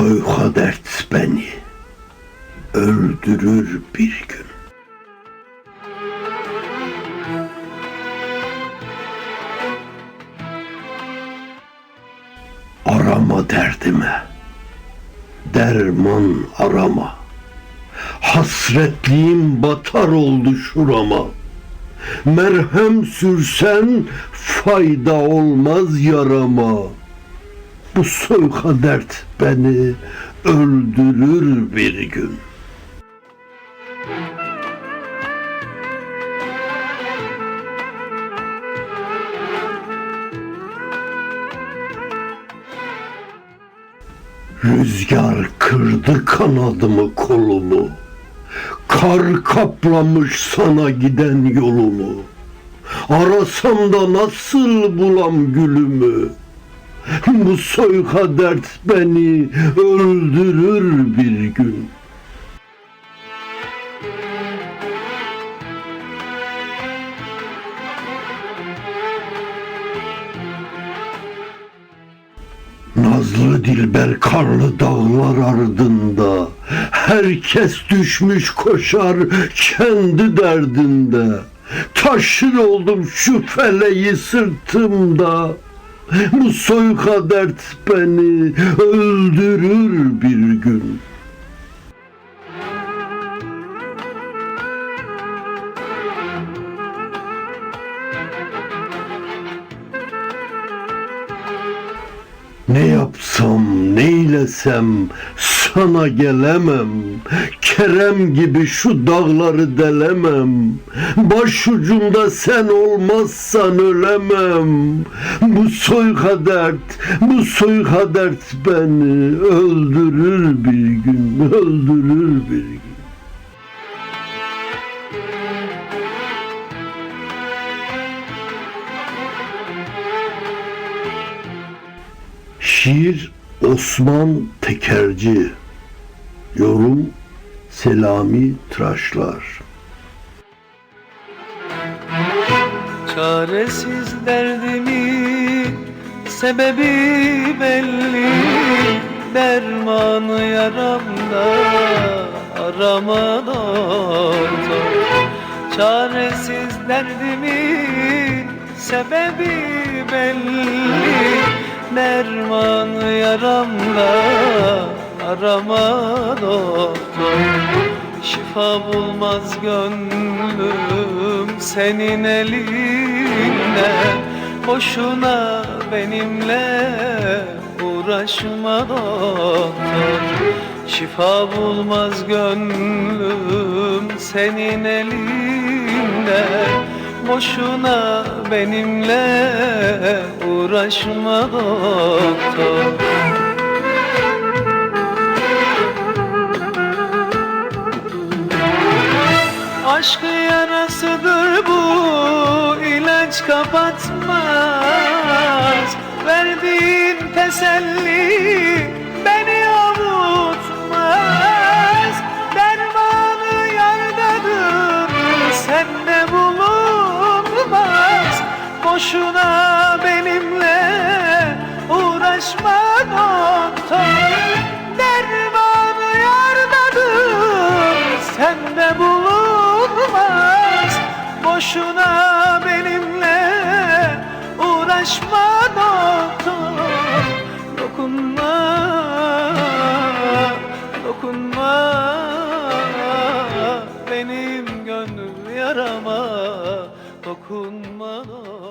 Soyka dert beni öldürür bir gün. Arama derdime, derman arama. Hasretliğim batar oldu şurama. Merhem sürsen fayda olmaz yarama. Bu soyka dert beni öldürür bir gün. Rüzgar kırdı kanadımı kolumu. Kar kaplamış sana giden yolumu. Arasam da nasıl bulam gülümü? Bu soyka dert beni öldürür bir gün. Nazlı Dilber karlı dağlar ardında. Herkes düşmüş koşar kendi derdinde. Taşır oldum şu feleği sırtımda. Bu soyka dert beni öldürür bir gün Ne yapsam, neylesem sana gelemem. Kerem gibi şu dağları delemem. Başucumda sen olmazsan ölemem. Bu soyka dert, bu soyka dert beni öldürür bir gün, öldürür bir gün. Şiir Osman Tekerci. Yorum Selami Tıraşlar. Çaresiz derdimin sebebi belli. Dermanı yaramda arama doktor Çaresiz derdimin sebebi belli Dermanı yaramda arama doktor. Şifa bulmaz gönlüm senin elinde Boşuna benimle uğraşma doktor. Şifa bulmaz gönlüm senin elinde Boşuna benimle uğraşma doktor. Aşk yarasıdır bu ilaç kapatmaz. Verdiğin teselli Boşuna benimle uğraşma doktor. Dokunma, dokunma. Benim gönül yarama dokunma. doktor